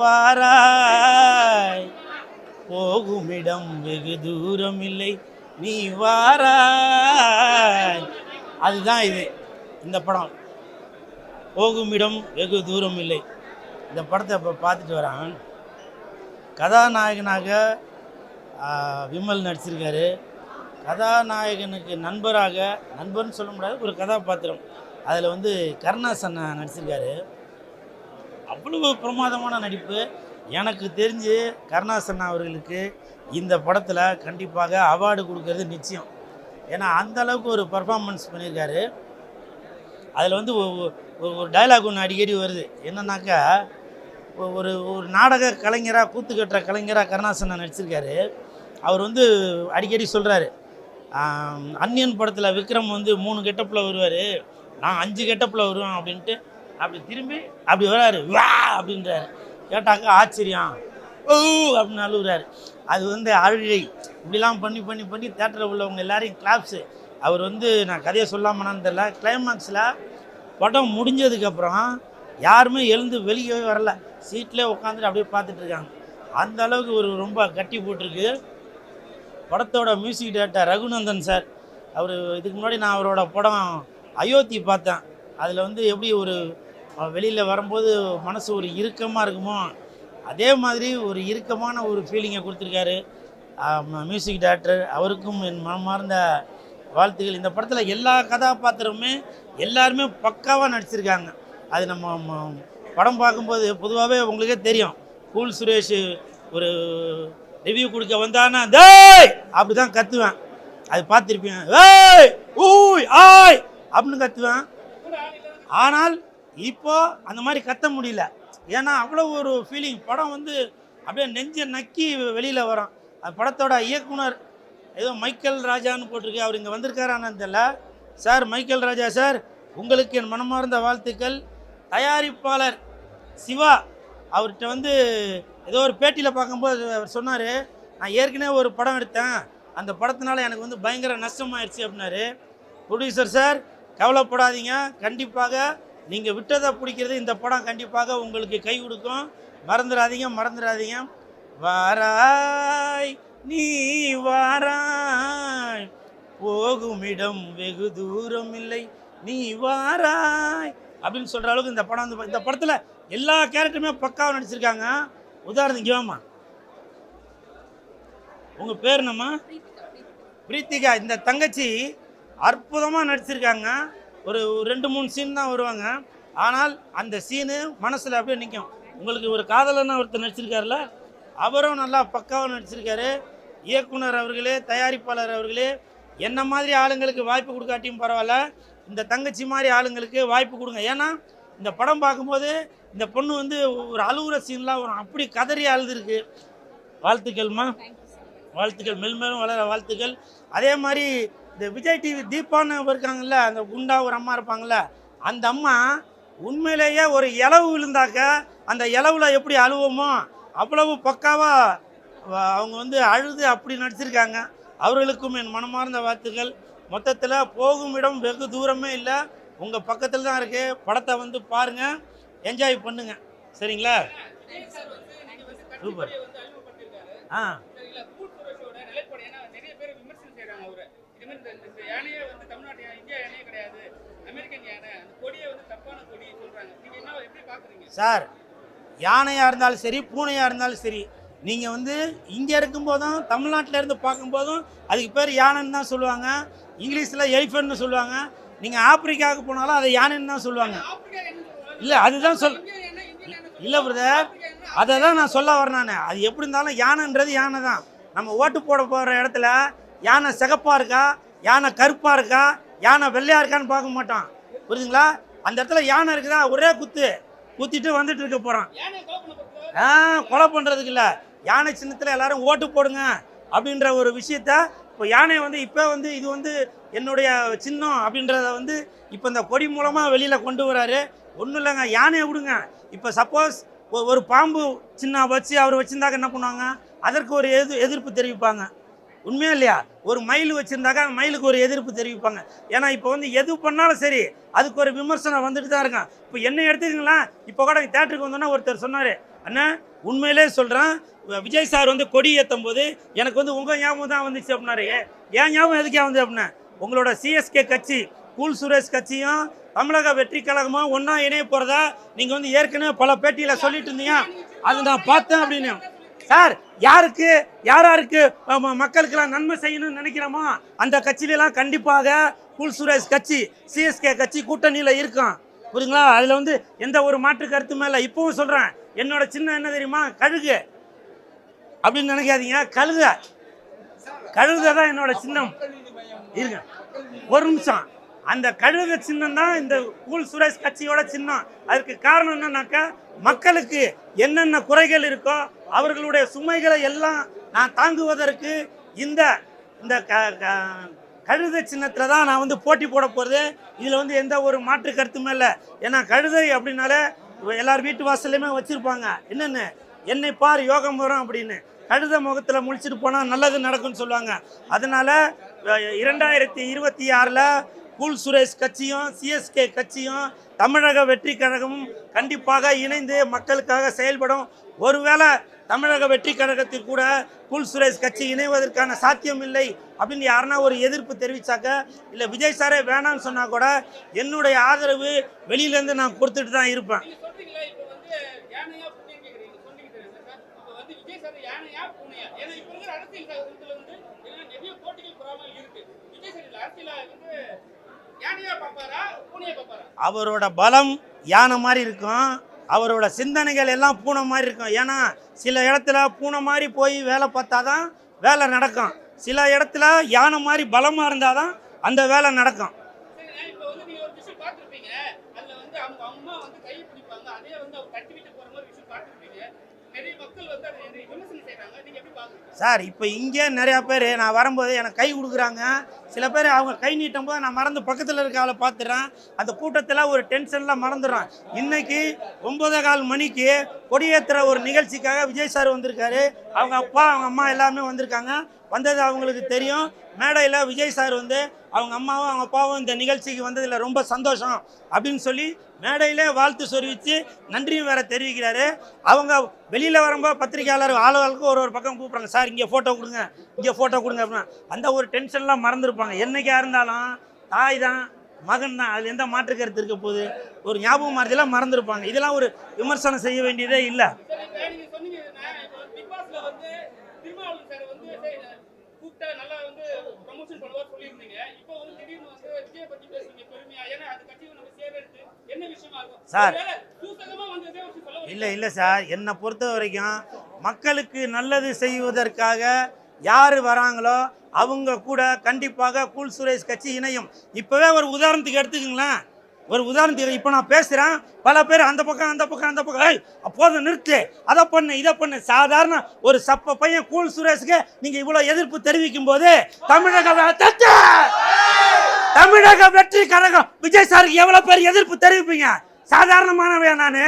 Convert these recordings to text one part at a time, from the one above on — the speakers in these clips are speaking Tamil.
வாராய். போகுமிடம் வெகு தூரம் இல்லை நீ வாராய். அதுதான் இது இந்த படம். போகுமிடம் வெகு தூரம் இல்லை இந்த படத்தை இப்போ பார்த்துட்டு வரான். கதாநாயகனாக விமல் நடிச்சிருக்காரு. கதாநாயகனுக்கு நண்பராக நண்பர்னு சொல்ல முடியாது ஒரு கதாபாத்திரம். அதில் வந்து கருணாசன் நடிச்சிருக்காரு. அவ்வளவு பிரமாதமான நடிப்பு. எனக்கு தெரிஞ்சு கருணாசன் அவர்களுக்கு இந்த படத்தில் கண்டிப்பாக அவார்டு கொடுக்கறது நிச்சயம். ஏன்னா அந்த அளவுக்கு ஒரு பர்ஃபார்மன்ஸ் பண்ணியிருக்காரு. அதில் வந்து ஒ- ஒரு டைலாக் ஒன்று அடிக்கடி வருது. என்னன்னாக்கா ஒரு ஒரு நாடக கலைஞராக கூத்து கட்டுற கலைஞராக கருணாசன் நடிச்சிருக்காரு. அவர் வந்து அடிக்கடி சொல்கிறாரு அன்னியன் படத்தில் விக்ரம் வந்து மூணு கெட்டப்பில் வருவார். நான் அஞ்சு கெட்டப்பில் வருவேன் அப்படின்ட்டு அப்படி திரும்பி அப்படி வராரு வா! அப்படின்றாரு. கேட்டாக்கா ஆச்சரியம். ஓ! அப்படின்னு அழுகுறாரு. அது வந்து அழுகை. இப்படிலாம் பண்ணி பண்ணி பண்ணி தேட்டரில் உள்ளவங்க எல்லாரையும் கிளாப்ஸு அவர் வந்து நான் கதையை சொல்லாமனான்னு தெரில கிளைமேக்ஸில் படம் முடிஞ்சதுக்கப்புறம் யாருமே எழுந்து வெளியே வரல. சீட்லேயே உட்காந்துட்டு அப்படியே பார்த்துட்ருக்காங்க அந்த அளவுக்கு ஒரு ரொம்ப கட்டி போட்டிருக்கு. படத்தோட மியூசிக் டேரக்டர் ரகுநந்தன் சார் அவர் இதுக்கு முன்னாடி நான் அவரோட படம் அயோத்தி பார்த்தேன். அதில் வந்து எப்படி ஒரு வெளியில் வரும்போது மனசு ஒரு இறுக்கமாக இருக்குமோ அதே மாதிரி ஒரு இறுக்கமான ஒரு ஃபீலிங்கை கொடுத்துருக்காரு. மியூசிக் டைரக்டர் அவருக்கும் என் மனமார்ந்த வாழ்த்துகள் இந்த படத்தில் எல்லா கதாபாத்திரமுமே எல்லாருமே பக்காவாக நடிச்சிருக்காங்க. அது நம்ம ம- படம் பார்க்கும்போது பொதுவாகவே உங்களுக்கே தெரியும். கூல் சுரேஷ் ஒரு ரிவ்யூ கொடுக்க வந்தானா டேய்! அப்படி தான் கத்துவேன். அது பார்த்துருப்பேன் ஏய்! ஊய்! ஆய்! அப்படின்னு கத்துவேன். ஆனால் இப்போ அந்த மாதிரி கத்த முடியல. ஏன்னா அவ்வளோ ஒரு ஃபீலிங் படம் வந்து அப்படியே நெஞ்சை நக்கி வெளியில் வரும் அந்த படத்தோட இயக்குனர் ஏதோ மைக்கேல் ராஜான்னு போட்டிருக்கு. அவர் இங்கே வந்திருக்காரான்னு தெரியல. சார் மைக்கேல் ராஜா சார் உங்களுக்கு என் மனமார்ந்த வாழ்த்துக்கள். தயாரிப்பாளர் சிவா அவர்கிட்ட வந்து ஏதோ ஒரு பேட்டியில் பார்க்கும்போது அவர் சொன்னார் நான் ஏற்கனவே ஒரு படம் எடுத்தேன். அந்த படத்தினால எனக்கு வந்து பயங்கர நஷ்டமாயிடுச்சு அப்படின்னாரு. ப்ரொடியூசர் சார் கவலைப்படாதீங்க. கண்டிப்பாக நீங்கள் விட்டதை பிடிக்கிறது இந்த படம் கண்டிப்பாக உங்களுக்கு கை கொடுக்கும். மறந்துடாதீங்க மறந்துடாதீங்க. வாராய் நீ வாராய். போகுமிடம் வெகு தூரம் இல்லை நீ வாராய். அப்படின்னு சொல்கிற அளவுக்கு இந்த படம் வந்து இந்த படத்தில் எல்லா கேரக்டருமே பக்காவாக நடிச்சிருக்காங்க. உதாரணத்துக்கு வாமா உங்கள் பேர் என்னம்மா? பிரீத்திகா இந்த தங்கச்சி அற்புதமாக நடிச்சிருக்காங்க. ஒரு ரெண்டு மூணு சீன் தான் வருவாங்க. ஆனால் அந்த சீனு மனசில் அப்படியே நிற்கும் உங்களுக்கு ஒரு காதலனா ஒருத்தர் நடிச்சிருக்காருல அவரும் நல்லா பக்காவாக நடிச்சிருக்காரு. இயக்குனர் அவர்களே தயாரிப்பாளர் அவர்களே என்ன மாதிரி ஆளுங்களுக்கு வாய்ப்பு கொடுக்காட்டியும் பரவாயில்ல. இந்த தங்கச்சி மாதிரி ஆளுங்களுக்கு வாய்ப்பு கொடுங்க. ஏன்னா இந்த படம் பார்க்கும்போது இந்த பொண்ணு வந்து ஒரு அழுகுற சீன்லாம் வரும். அப்படி கதறி அழுதுருக்கு. வாழ்த்துக்கள்மா. வாழ்த்துக்கள். மெல்மேலும் வளர வாழ்த்துக்கள். அதே மாதிரி இந்த விஜய் டிவி தீபான்னு இருக்காங்கல்ல அந்த குண்டா ஒரு அம்மா இருப்பாங்கல்ல அந்த அம்மா உண்மையிலேயே ஒரு இலவு விழுந்தாக்க அந்த இலவுல எப்படி அழுவோமோ அவ்வளவு பக்காவாக அவங்க வந்து அழுது அப்படி நடிச்சிருக்காங்க. அவர்களுக்கும் என் மனமார்ந்த வாழ்த்துக்கள். மொத்தத்தில் போகும் இடம் வெகு தூரமே இல்லை. உங்கள் பக்கத்தில் தான் இருக்குது படத்தை வந்து பாருங்கள் என்ஜாய் பண்ணுங்க. சரிங்களா? சூப்பர் ஆ. சார் யானையாக இருந்தாலும் சரி பூனையாக இருந்தாலும் சரி நீங்கள் வந்து இங்கே இருக்கும்போதும் தமிழ்நாட்டில் இருந்து பார்க்கும்போதும் அதுக்கு பேர் யானைன்னு தான் சொல்லுவாங்க. இங்கிலீஷில் எலிஃபென்ட்னு சொல்லுவாங்க. நீங்கள் ஆப்பிரிக்காவுக்கு போனாலும் அதை யானைன்னு தான் சொல்லுவாங்க? இல்லை அதுதான் சொல் இல்லை பிரதர் அதை தான் நான் சொல்ல வரேன் நான். அது எப்படி இருந்தாலும் யானைன்றது யானை தான் நம்ம ஓட்டு போட போகிற இடத்துல யானை சிகப்பாக இருக்கா? யானை கருப்பாக இருக்கா? யானை வெள்ளையாக இருக்கான்னு பார்க்க மாட்டோம் புரியுதுங்களா அந்த இடத்துல யானை இருக்குதா? ஒரே குத்து. குத்திட்டு வந்துட்டு இருக்க போகிறான் ஆ கொலை பண்ணுறதுக்கு இல்லை. யானை சின்னத்தில் எல்லாரும் ஓட்டு போடுங்க அப்படின்ற ஒரு விஷயத்த இப்போ யானை வந்து இப்போ வந்து இது வந்து என்னுடைய சின்னம் அப்படின்றத வந்து இப்போ இந்த கொடி மூலமாக வெளியில் கொண்டு வராரு. ஒன்றும் இல்லைங்க. யானையை விடுங்க. இப்போ சப்போஸ் ஒரு பாம்பு சின்ன வச்சு அவர் வச்சுருந்தாக்க என்ன பண்ணுவாங்க? அதற்கு ஒரு எது எதிர்ப்பு தெரிவிப்பாங்க. உண்மையா இல்லையா? ஒரு மயில் வச்சுருந்தாக்கா அந்த மயிலுக்கு ஒரு எதிர்ப்பு தெரிவிப்பாங்க. ஏன்னா இப்போ வந்து எது பண்ணாலும் சரி அதுக்கு ஒரு விமர்சனம் வந்துட்டு தான் இருக்கான். இப்போ என்ன எடுத்துக்கங்களேன். இப்போ கூட தேட்டருக்கு வந்தோன்னா ஒருத்தர் சொன்னார் அண்ணா உண்மையிலே சொல்கிறேன் விஜய் சார் வந்து கொடி ஏற்றும் போது எனக்கு வந்து உங்கள் ஞாபகம் தான் வந்துச்சு அப்படின்னாரு. ஏன் ஞாபகம் எதுக்கே வந்து அப்படின்னா உங்களோட சிஎஸ்கே கட்சி கூல் சுரேஷ் கட்சியும் தமிழக வெற்றி கழகமும் ஒன்றா இணைய போகிறதா நீங்கள் வந்து ஏற்கனவே பல பேட்டியில் சொல்லிட்டு இருந்தீங்க. அது நான் பார்த்தேன் அப்படின்னு. சார் யாருக்கு யார் யாருக்கு மக்களுக்கெல்லாம் நன்மை செய்யணும்னு நினைக்கிறோமோ அந்த கட்சியிலலாம் கண்டிப்பாக கூல் சுரேஷ் கட்சி சிஎஸ்கே கட்சி கூட்டணியில் இருக்கும். புரியுங்களா அதில் வந்து எந்த ஒரு மாற்று கருத்துமே இல்லை. இப்பவும் சொல்கிறேன் என்னோட சின்ன என்ன தெரியுமா? கழுகு. அப்படின்னு நினைக்காதீங்க. கழுத கழுத தான் என்னோட சின்னம். இருங்க. ஒரு நிமிஷம். அந்த கழுத சின்னம் தான் இந்த கூல் சுரேஷ் கட்சியோட சின்னம். அதுக்கு காரணம் என்னன்னாக்கா மக்களுக்கு என்னென்ன குறைகள் இருக்கோ அவர்களுடைய சுமைகளை எல்லாம் நான் தாங்குவதற்கு இந்த இந்த க க- கழுதை சின்னத்தில் தான் நான் வந்து போட்டி போட போகிறது இதில் வந்து எந்த ஒரு மாற்று கருத்துமே இல்லை. ஏன்னா கழுதை அப்படின்னாலே எல்லார் வீட்டு வாசல்லையுமே வச்சுருப்பாங்க. என்னென்னு? என்னை பார் யோகம் வரும் அப்படின்னு. கழுத முகத்தில் முழிச்சிட்டு போனால் நல்லது நடக்கும்னு சொல்லுவாங்க. அதனால் இரண்டாயிரத்தி இருபத்தி ஆறில் கூல் சுரேஷ் கட்சியும் சிஎஸ்கே கட்சியும் தமிழக வெற்றி கழகமும் கண்டிப்பாக இணைந்து மக்களுக்காக செயல்படும். ஒருவேளை தமிழக வெற்றி கழகத்தில் கூட கூல் சுரேஷ் கட்சி இணைவதற்கான சாத்தியம் இல்லை அப்படின்னு யாருன்னா ஒரு எதிர்ப்பு தெரிவிச்சாக்க இல்லை விஜய் சாரே வேணாம்னு சொன்னால் கூட என்னுடைய ஆதரவு வெளியிலேருந்து நான் கொடுத்துட்டு தான் இருப்பேன். அவரோட பலம் யானை மாதிரி இருக்கும். அவரோட சிந்தனைகள் எல்லாம் பூனை மாதிரி இருக்கும். ஏன்னா சில இடத்துல பூனை மாதிரி போய் வேலை பார்த்தா தான் வேலை நடக்கும். சில இடத்துல யானை மாதிரி பலமாக இருந்தால் தான் அந்த வேலை நடக்கும். சார் இப்போ இங்கே நிறையா பேர் நான் வரும்போது எனக்கு கை கொடுக்குறாங்க. சில பேர் அவங்க கை நீட்டும் போது நான் மறந்து பக்கத்தில் இருக்க ஆளை பார்த்துறேன் அந்த கூட்டத்தில் ஒரு டென்ஷனில் மறந்துடுறான். இன்னைக்கு ஒன்பதே கால் மணிக்கு கொடியேற்றுற ஒரு நிகழ்ச்சிக்காக விஜய் சார் வந்திருக்காரு. அவங்க அப்பா அவங்க அம்மா எல்லாமே வந்திருக்காங்க. வந்தது அவங்களுக்கு தெரியும். மேடையில் விஜய் சார் வந்து அவங்க அம்மாவும் அவங்க அப்பாவும் இந்த நிகழ்ச்சிக்கு வந்ததில் ரொம்ப சந்தோஷம் அப்படின்னு சொல்லி மேடையிலே வாழ்த்து சொரிவித்து நன்றியும் வேற தெரிவிக்கிறாரு. அவங்க வெளியில் வரும்போது பத்திரிகையாளர் ஆளுகளுக்கு ஒரு ஒரு பக்கம் கூப்பிட்றாங்க. சார் இங்கே ஃபோட்டோ கொடுங்க இங்கே ஃபோட்டோ கொடுங்க அப்படின்னா அந்த ஒரு டென்ஷன்லாம் மறந்துருப்பாங்க. என்னைக்கா இருந்தாலும் தாய் தான் மகன் தான் அதில் எந்த மாற்று கருத்து இருக்க போகுது? ஒரு ஞாபகம் மாறுதெல்லாம் மறந்துருப்பாங்க. இதெல்லாம் ஒரு விமர்சனம் செய்ய வேண்டியதே இல்லை. கூப்பிட்டா நல்லா வந்து ப்ரமோஷன் பண்ணுவார் சொல்லியிருந்தீங்க. இப்போ வந்து திடீர்னு வந்து விஜய் பத்தி பேசுறீங்க பெருமையா? ஏன்னா அது கட்சி நம்ம சேர்றது என்ன விஷயமா இருக்கும்? சார். இல்லை இல்லை சார். என்னை பொறுத்த வரைக்கும் மக்களுக்கு நல்லது செய்வதற்காக யார் வராங்களோ அவங்க கூட கண்டிப்பாக கூல் சுரேஷ் கட்சி இணையும். இப்போவே ஒரு உதாரணத்துக்கு எடுத்துக்கங்களேன். ஒரு உதாரணத்துக்கு இப்போ நான் பேசுகிறேன் பல பேர் அந்த பக்கம் அந்த பக்கம் அந்த பக்கம். ஏய் அப்போதும் நிறுத்து. அதை பண்ணு இதை பண்ணு. சாதாரண ஒரு சப்ப பையன் கூல் சுரேஷுக்கு நீங்கள் இவ்வளோ எதிர்ப்பு தெரிவிக்கும் போது தமிழக தட்டு! தமிழக வெற்றி கழகம் விஜய் சாருக்கு எவ்வளோ பேர் எதிர்ப்பு தெரிவிப்பீங்க? சாதாரணமானவன் நான்?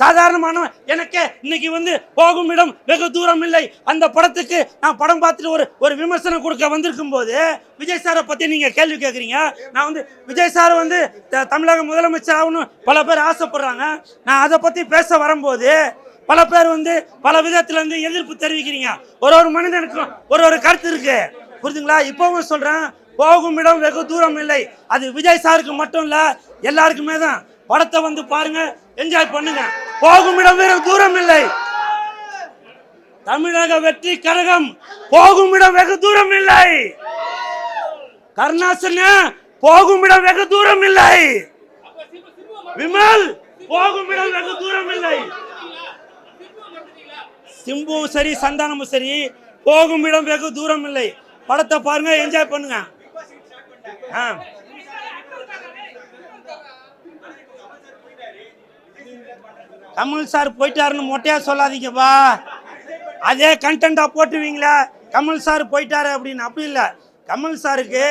சாதாரணமானவன். எனக்கு இன்னைக்கு வந்து போகும் இடம் வெகு தூரம் இல்லை. அந்த படத்துக்கு நான் படம் பார்த்துட்டு ஒரு ஒரு விமர்சனம் கொடுக்க வந்திருக்கும் போது விஜய் சாரை பற்றி நீங்கள் கேள்வி கேட்குறீங்க நான் வந்து விஜய் சார் வந்து த- தமிழக முதலமைச்சர் ஆகணும் பல பேர் ஆசைப்படுறாங்க. நான் அதை பற்றி பேச வரும்போது பல பேர் வந்து பல விதத்துல இருந்து எதிர்ப்பு தெரிவிக்கிறீங்க. ஒரு ஒரு மனிதனுக்கும் ஒரு ஒரு கருத்து இருக்கு. புரிதுங்களா இப்போவும் சொல்கிறேன் போகும் இடம் வெகு தூரம் இல்லை. அது விஜய் சாருக்கு மட்டும் இல்லை எல்லாருக்குமே தான். படத்தை வந்து பாருங்க என்ஜாய் பண்ணுங்க. போகும் இடம் வெகு தூரம் இல்லை தமிழக வெற்றி கழகம் போகும் இடம் வெகு தூரம் இல்லை கருணாசன போகும் இடம் வெகு தூரம் இல்லை விமல் போகும் இடம் வெகு தூரம் இல்லை சிம்புவும் சரி சந்தானமும் சரி போகும் இடம் வெகு தூரம் இல்லை படத்தை பாருங்க என்ஜாய் பண்ணுங்க. ஆ. கமல் சார் போயிட்டாருன்னு மொட்டையா சொல்லாதீங்கப்பா. அதே கண்டென்ட்டா போட்டுவீங்களா கமல் சார் போயிட்டாரு அப்படின்னு. அப்படி இல்லை. கமல் சாருக்கு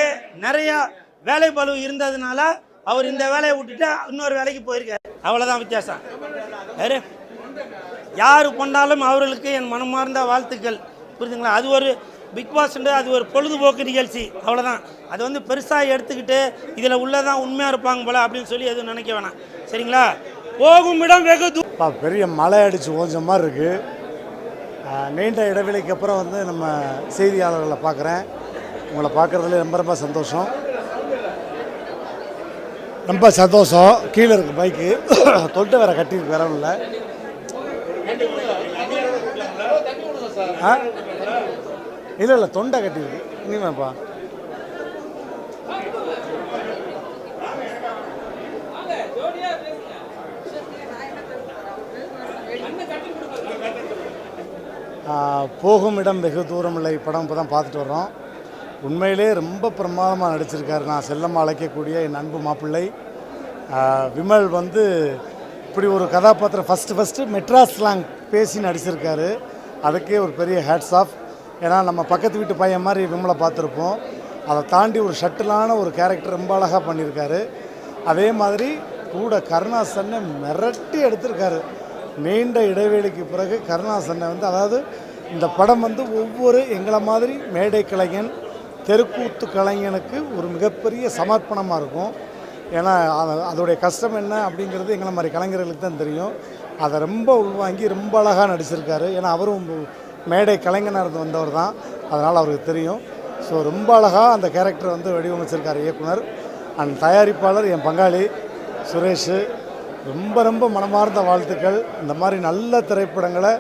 நிறைய வேலை பளு இருந்ததுனால அவர் இந்த வேலையை விட்டுட்டு இன்னொரு வேலைக்கு போயிருக்காரு. அவ்வளோதான் வித்தியாசம். வேறு யார் கொண்டாலும் அவர்களுக்கு என் மனமார்ந்த வாழ்த்துக்கள். புரியுதுங்களா அது ஒரு பிக் பாஸ்ன்றது அது ஒரு பொழுதுபோக்கு நிகழ்ச்சி. அவ்வளோதான் அது வந்து பெருசாக எடுத்துக்கிட்டு இதில் உள்ளதான் உண்மையாக இருப்பாங்க போல் அப்படின்னு சொல்லி எதுவும் நினைக்க வேணாம். சரிங்களா? போகும் இடம் வெகு பெரிய மழை அடித்து ஓஞ்ச மாதிரி இருக்குது நீண்ட இடைவெளிக்கு அப்புறம் வந்து நம்ம செய்தியாளர்களை பார்க்குறேன். உங்களை பார்க்குறதுல ரொம்ப ரொம்ப சந்தோஷம். ரொம்ப சந்தோஷம். கீழே இருக்குது பைக்கு தொண்டை வேற கட்டியிருக்கு வேற இல்லை இல்லை இல்லை தொண்டை கட்டியிருக்கு. இனிமேப்பா. போகும் இடம் வெகு தூரம் இல்லை படம் இப்போ தான் பார்த்துட்டு வர்றோம். உண்மையிலே ரொம்ப பிரமாதமாக நடிச்சிருக்காரு நான் செல்லம்மா அழைக்கக்கூடிய என் அன்பு மாப்பிள்ளை. விமல் வந்து இப்படி ஒரு கதாபாத்திரம் ஃபஸ்ட்டு ஃபஸ்ட்டு மெட்ராஸ் ஸ்லாங் பேசி நடிச்சிருக்காரு. அதுக்கே ஒரு பெரிய ஹேட்ஸ் ஆஃப் ஏன்னா நம்ம பக்கத்து வீட்டு பையன் மாதிரி விமலை பார்த்துருப்போம். அதை தாண்டி ஒரு ஷட்டிலான ஒரு கேரக்டர் ரொம்ப அழகாக பண்ணியிருக்காரு. அதே மாதிரி கூட கருணாசனை மிரட்டி எடுத்திருக்காரு. நீண்ட இடைவெளிக்கு பிறகு கருணாசனை வந்து அதாவது இந்த படம் வந்து ஒவ்வொரு எங்களை மாதிரி மேடை கலைஞன் தெருக்கூத்து கலைஞனுக்கு ஒரு மிகப்பெரிய சமர்ப்பணமாக இருக்கும். ஏன்னா அதோடைய கஷ்டம் என்ன அப்படிங்கிறது எங்களை மாதிரி கலைஞர்களுக்கு தான் தெரியும். அதை ரொம்ப உள்வாங்கி ரொம்ப அழகாக நடிச்சிருக்காரு. ஏன்னா அவரும் மேடை கலைஞனாக இருந்து வந்தவர் தான். அதனால் அவருக்கு தெரியும். ஸோ ரொம்ப அழகாக அந்த கேரக்டர் வந்து வடிவமைச்சிருக்கார் இயக்குனர். அண்ட் தயாரிப்பாளர் என் பங்காளி சுரேஷ். ரொம்ப ரொம்ப மனமார்ந்த வாழ்த்துக்கள். இந்த மாதிரி நல்ல திரைப்படங்களை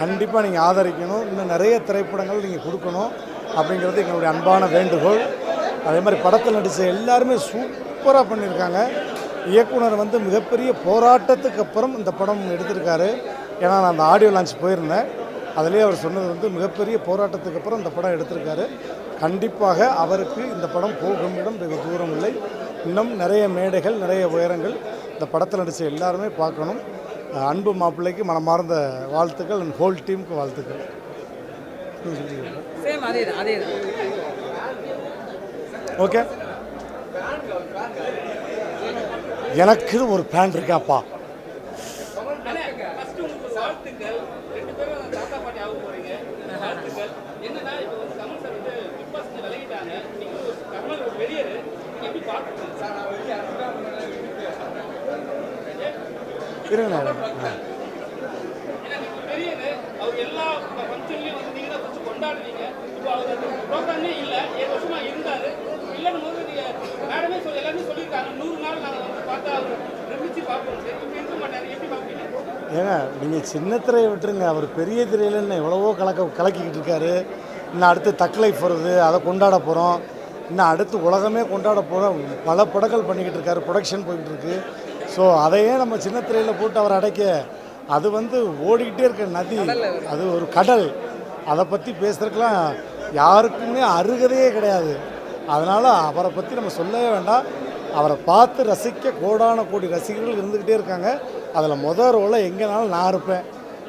கண்டிப்பாக நீங்கள் ஆதரிக்கணும். இன்னும் நிறைய திரைப்படங்கள் நீங்கள் கொடுக்கணும் அப்படிங்கிறது எங்களுடைய அன்பான வேண்டுகோள். அதே மாதிரி படத்தில் நடித்த எல்லாருமே சூப்பராக பண்ணியிருக்காங்க. இயக்குனர் வந்து மிகப்பெரிய போராட்டத்துக்கு அப்புறம் இந்த படம் எடுத்திருக்காரு. ஏன்னா நான் அந்த ஆடியோ லான்ச் போயிருந்தேன். அதிலே அவர் சொன்னது வந்து மிகப்பெரிய போராட்டத்துக்கு அப்புறம் இந்த படம் எடுத்திருக்காரு. கண்டிப்பாக அவருக்கு இந்த படம் போகும் இடம் வெகு தூரம் இல்லை. இன்னும் நிறைய மேடைகள் நிறைய உயரங்கள் இந்த படத்தில் நடித்த எல்லாருமே பார்க்கணும். அன்பு மாப்பிள்ளைக்கு மனமார்ந்த வாழ்த்துக்கள் அண்ட் ஹோல் டீமுக்கு வாழ்த்துக்கள். ஓகே எனக்கு ஒரு பேண்ட் இருக்காப்பா. பேரும் தாத்தா பாட்டி ஆக போறீங்க வாழ்த்துக்கள் என்னன்னா இப்போ வந்து கமல் சார் வந்து பிக் பாஸ் விலகிட்டாங்க நீங்க ஒரு கமல் ஒரு வெளியர் எப்படி பார்க்குறீங்க சார் இருங்க. ஏங்க நீங்கள் சின்ன திரையை விட்டுருங்க. அவர் பெரிய திரையில இன்னும் எவ்வளவோ கலக்க கலக்கிக்கிட்டு இருக்காரு. இன்னும் அடுத்து தக்லைஃப் வருது. அதை கொண்டாட போகிறோம் இன்னும் அடுத்து உலகமே கொண்டாட போகிறோம் பல படங்கள் பண்ணிக்கிட்டு இருக்காரு. ப்ரொடக்ஷன் போய்கிட்டு இருக்கு. ஸோ அதையே நம்ம சின்ன திரையில் போட்டு அவர் அடைக்க அது வந்து ஓடிக்கிட்டே இருக்க நதி. அது ஒரு கடல். அதை பற்றி பேசுறதுக்கெலாம் யாருக்குமே அருகதையே கிடையாது. அதனால் அவரை பற்றி நம்ம சொல்லவே வேண்டாம். அவரை பார்த்து ரசிக்க கோடான கோடி ரசிகர்கள் இருந்துக்கிட்டே இருக்காங்க. அதில் முதல் ரோலை எங்கேனாலும் நான் இருப்பேன்.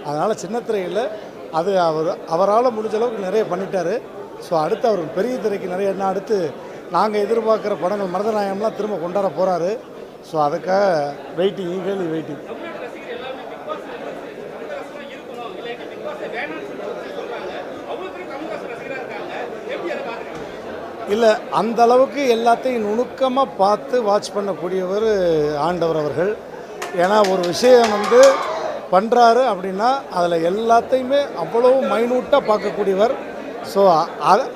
அதனால் சின்ன திரையில் அது அவர் அவரால் முடிஞ்ச அளவுக்கு நிறைய பண்ணிட்டார். ஸோ அடுத்து அவர் பெரிய திரைக்கு நிறைய என்ன அடுத்து நாங்கள் எதிர்பார்க்குற படங்கள் மருதநாயகம்லாம் திரும்ப கொண்டாட போகிறாரு ஸோ அதுக்காக வெயிட்டிங் ஈகலி வெயிட்டிங் இல்லை அந்த அளவுக்கு எல்லாத்தையும் நுணுக்கமாக பார்த்து வாட்ச் பண்ணக்கூடியவர் ஆண்டவர் அவர்கள். ஏன்னா ஒரு விஷயம் வந்து பண்ணுறாரு அப்படின்னா அதில் எல்லாத்தையுமே அவ்வளோ மைனூட்டாக பார்க்கக்கூடியவர். ஸோ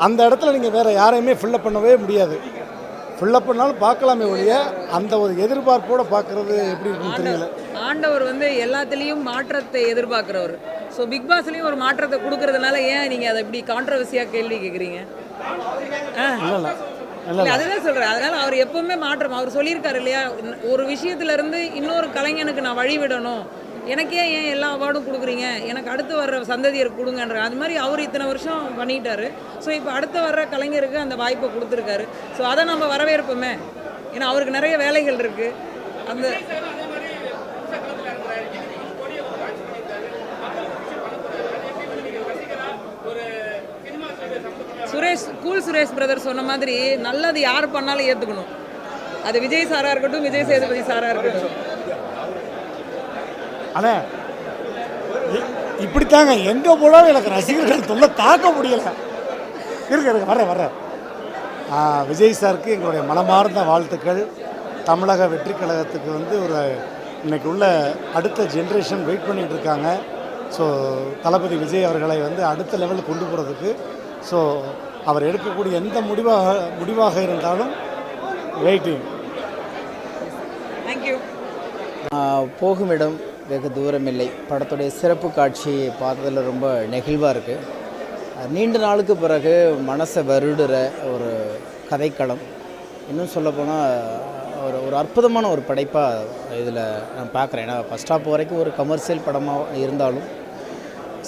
அந்த இடத்துல நீங்கள் வேறு யாரையுமே ஃபில்லப் பண்ணவே முடியாது. ஃபில்லப் பண்ணாலும் பார்க்கலாமே ஒழிய அந்த ஒரு எதிர்பார்ப்போடு பார்க்குறது எப்படி இருக்குன்னு தெரியல. ஆண்டவர் வந்து எல்லாத்துலேயும் மாற்றத்தை எதிர்பார்க்குறவர். ஸோ பிக் பாஸ்லேயும் ஒரு மாற்றத்தை கொடுக்கறதுனால ஏன் நீங்கள் அதை இப்படி கான்ட்ரவர்சியாக கேள்வி கேட்குறீங்க இல்லை அதுதான் சொல்கிறேன் அதனால் அவர் எப்பவுமே மாற்றம். அவர் சொல்லியிருக்காரு இல்லையா? ஒரு விஷயத்துல இருந்து இன்னொரு கலைஞனுக்கு நான் வழி விடணும் எனக்கே ஏன் எல்லா அவார்டும் கொடுக்குறீங்க? எனக்கு அடுத்து வர்ற சந்ததியருக்கு கொடுங்கன்ற அது மாதிரி அவர் இத்தனை வருஷம் பண்ணிட்டாரு. ஸோ இப்போ அடுத்து வர்ற கலைஞருக்கு அந்த வாய்ப்பை கொடுத்துருக்காரு. ஸோ அதை நம்ம வரவேற்போமே. ஏன்னா அவருக்கு நிறைய வேலைகள் இருக்குது அந்த சுரேஷ் கூல் சுரேஷ் பிரதர் சொன்ன மாதிரி நல்லது யார் பண்ணாலும் ஏற்றுக்கணும் அது விஜய் சாராக இருக்கட்டும் விஜய் சேதுபதி சாராக இருக்கட்டும். அண்ணே இ- இப்படித்தாங்க. எங்கே போனாலும் எனக்கு ரசிகர்கள் தொல்லை தாக்க முடியல. இருங்க இருங்க வரேன் வரேன் ஆ, விஜய் சாருக்கு எங்களுடைய மனமார்ந்த வாழ்த்துக்கள். தமிழக வெற்றி கழகத்துக்கு வந்து ஒரு இன்னைக்கு உள்ள அடுத்த ஜென்ரேஷன் வெயிட் பண்ணிட்டு இருக்காங்க. ஸோ தளபதி விஜய் அவர்களை வந்து அடுத்த லெவலுக்கு கொண்டு போகிறதுக்கு ஸோ அவர் எடுக்கக்கூடிய எந்த முடிவாக முடிவாக இருந்தாலும் வெயிட்டிங் போகும் இடம் வெகு தூரமில்லை. படத்துடைய சிறப்பு காட்சியை பார்த்ததில் ரொம்ப நெகிழ்வாக இருக்குது நீண்ட நாளுக்கு பிறகு மனசை வருடுற ஒரு கதைக்களம். இன்னும் சொல்லப்போனால் ஒரு ஒரு அற்புதமான ஒரு படைப்பாக இதில் நான் பார்க்குறேன். ஏன்னா ஃபஸ்ட் ஹாப் வரைக்கும் ஒரு கமர்ஷியல் படமாக இருந்தாலும்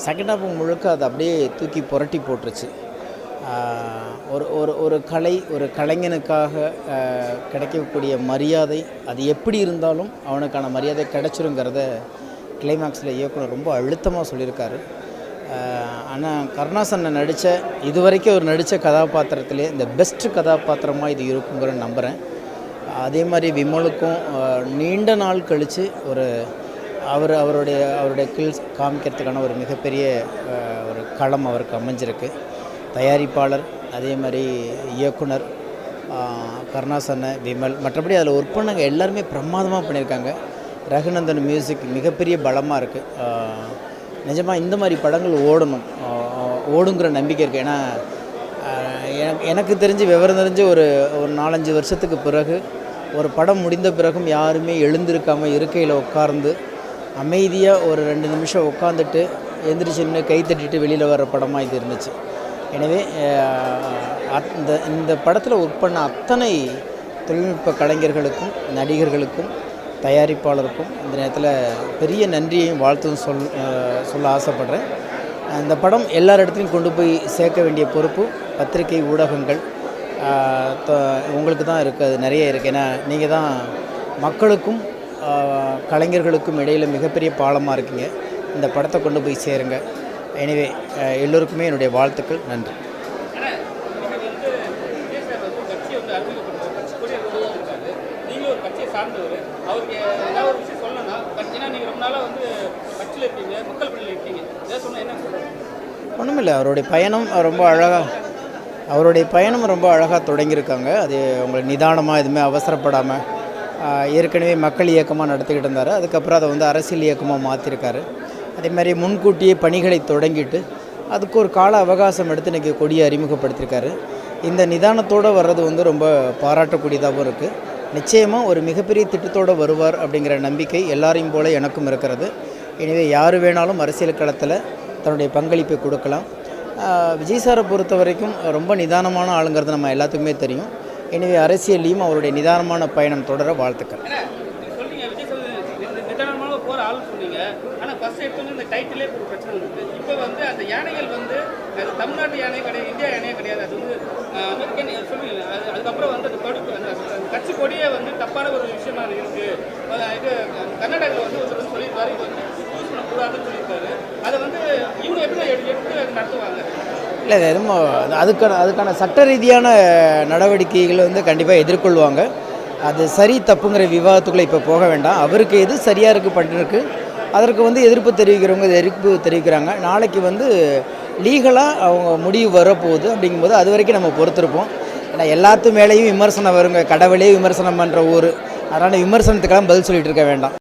செகண்ட் ஹாஃப் முழுக்க அதை அப்படியே தூக்கி புரட்டி போட்டுருச்சு. ஒரு ஒரு ஒரு கலை ஒரு கலைஞனுக்காக கிடைக்கக்கூடிய மரியாதை அது எப்படி இருந்தாலும் அவனுக்கான மரியாதை கிடைச்சிருங்கிறத கிளைமேக்ஸில் இயக்குனர் ரொம்ப அழுத்தமாக சொல்லியிருக்காரு. ஆனால் கருணாசனை நடித்த இது வரைக்கும் அவர் நடித்த கதாபாத்திரத்திலே இந்த பெஸ்ட் கதாபாத்திரமாக இது இருக்குங்கிற நம்புகிறேன் அதே மாதிரி விமலுக்கும் நீண்ட நாள் கழித்து ஒரு அவர் அவருடைய அவருடைய கில்ஸ் காமிக்கிறதுக்கான ஒரு மிகப்பெரிய ஒரு களம் அவருக்கு அமைஞ்சிருக்கு. தயாரிப்பாளர் அதே மாதிரி இயக்குனர் ஆஹ், கருணாசன விமல் மற்றபடி அதில் ஒர்க் பண்ணவங்க எல்லாருமே பிரமாதமாக பண்ணியிருக்காங்க. ரகுநந்தன் மியூசிக் மிகப்பெரிய பலமாக இருக்குது நிஜமாக இந்த மாதிரி படங்கள் ஓடணும். ஓடுங்கிற நம்பிக்கை இருக்குது ஏன்னா எனக்கு எனக்கு தெரிஞ்சு விவரம் தெரிஞ்சு ஒரு ஒரு நாலஞ்சு வருஷத்துக்கு பிறகு ஒரு படம் முடிந்த பிறகும் யாருமே எழுந்திருக்காமல் இருக்கையில் உட்கார்ந்து அமைதியாக ஒரு ரெண்டு நிமிஷம் உட்காந்துட்டு எந்திரிச்சு நின்று கை தட்டிட்டு வெளியில் வர படமாக இது இருந்துச்சு. எனவே அந்த இந்த இந்த படத்தில் ஒர்க் பண்ண அத்தனை தொழில்நுட்ப கலைஞர்களுக்கும் நடிகர்களுக்கும் தயாரிப்பாளருக்கும் இந்த நேரத்தில் பெரிய நன்றியையும் வாழ்த்தும் சொல் சொல்ல ஆசைப்பட்றேன். இந்த படம் எல்லார் இடத்துலையும் கொண்டு போய் சேர்க்க வேண்டிய பொறுப்பு பத்திரிகை ஊடகங்கள் உங்களுக்கு தான் இருக்குது அது நிறைய இருக்குது ஏன்னா நீங்கள் தான் மக்களுக்கும் கலைஞர்களுக்கும் இடையில் மிகப்பெரிய பாலமாக இருக்கீங்க. இந்த படத்தை கொண்டு போய் சேருங்க. எனவே uh, எல்லோருக்குமே என்னுடைய வாழ்த்துக்கள் நன்றி சார்ந்தவர். அவருக்கு ஏதாவது ஒரு விஷயம் சொல்லணும்னா, ஏன்னா ரொம்ப வந்து இருக்கீங்க, மக்கள் இருக்கீங்க. ஏதாவது என்ன ஒன்றுமில்லை அவருடைய பயணம் ரொம்ப அழகாக அவருடைய பயணம் ரொம்ப அழகாக தொடங்கியிருக்காங்க அது உங்களுக்கு நிதானமாக எதுவுமே அவசரப்படாமல் ஏற்கனவே மக்கள் இயக்கமாக நடத்திக்கிட்டு இருந்தார் அதுக்கப்புறம் அதை வந்து அரசியல் இயக்கமாக மாற்றிருக்காரு அதே மாதிரி முன்கூட்டியே பணிகளை தொடங்கிட்டு அதுக்கு ஒரு கால அவகாசம் எடுத்து இன்றைக்கி கொடியை அறிமுகப்படுத்தியிருக்காரு. இந்த நிதானத்தோடு வர்றது வந்து ரொம்ப பாராட்டக்கூடியதாகவும் இருக்குது நிச்சயமாக ஒரு மிகப்பெரிய திட்டத்தோடு வருவார் அப்படிங்கிற நம்பிக்கை எல்லாரையும் போல எனக்கும் இருக்கிறது. எனவே யார் வேணாலும் அரசியல் களத்தில் தன்னுடைய பங்களிப்பை கொடுக்கலாம். விஜய் சாரை பொறுத்த வரைக்கும் ரொம்ப நிதானமான ஆளுங்கிறது நம்ம எல்லாத்துக்குமே தெரியும். எனவே அரசியல்லையும் அவருடைய நிதானமான பயணம் தொடர வாழ்த்துக்கள் ஏன்னா, நீங்க சொல்றீங்க, விஜய் சார் வந்து நிதானமாக போற ஆள் சொன்னீங்க. ஆனா, எடுத்தோன்னே இந்த டைட்டிலே ஒரு பிரச்சனை வந்தது. இப்போ வந்து அந்த யானைகள் வந்து அது தமிழ்நாட்டு யானை கிடையாது இந்தியா யானையே கிடையாது. அது வந்து அமெரிக்கன் சொல்லுவீங்க அது அதுக்கப்புறம் வந்து அந்த கொடி அந்த கட்சி கொடியே வந்து தப்பான ஒரு விஷயமா இருக்கு. இது கர்நாடகாவில் வந்து ஒருத்தர் வந்து சொல்லியிருக்காரு இது வந்து யூஸ் பண்ணக்கூடாதுன்னு சொல்லியிருக்காரு அதை வந்து இவங்க எப்படி எடுத்து நடத்துவாங்க? இல்லை ரொம்ப அதுக்கான அதுக்கான சட்ட ரீதியான நடவடிக்கைகளை வந்து கண்டிப்பாக எதிர்கொள்வாங்க. அது சரி தப்புங்கிற விவாதத்துக்குள்ளே இப்போ போக வேண்டாம். அவருக்கு எது சரியாக இருக்குது பண்ணிருக்கு அதற்கு வந்து எதிர்ப்பு தெரிவிக்கிறவங்க எதிர்ப்பு தெரிவிக்கிறாங்க. நாளைக்கு வந்து லீகலாக அவங்க முடிவு வரப்போகுது அப்படிங்கும்போது அது வரைக்கும் நம்ம பொறுத்திருப்போம். ஏன்னா எல்லாத்து மேலேயும் விமர்சனம் வருங்க. கடவுளே விமர்சனம் பண்ணுற ஊர். அதனால் விமர்சனத்துக்கெல்லாம் பதில் சொல்லிட்டு இருக்க வேண்டாம்.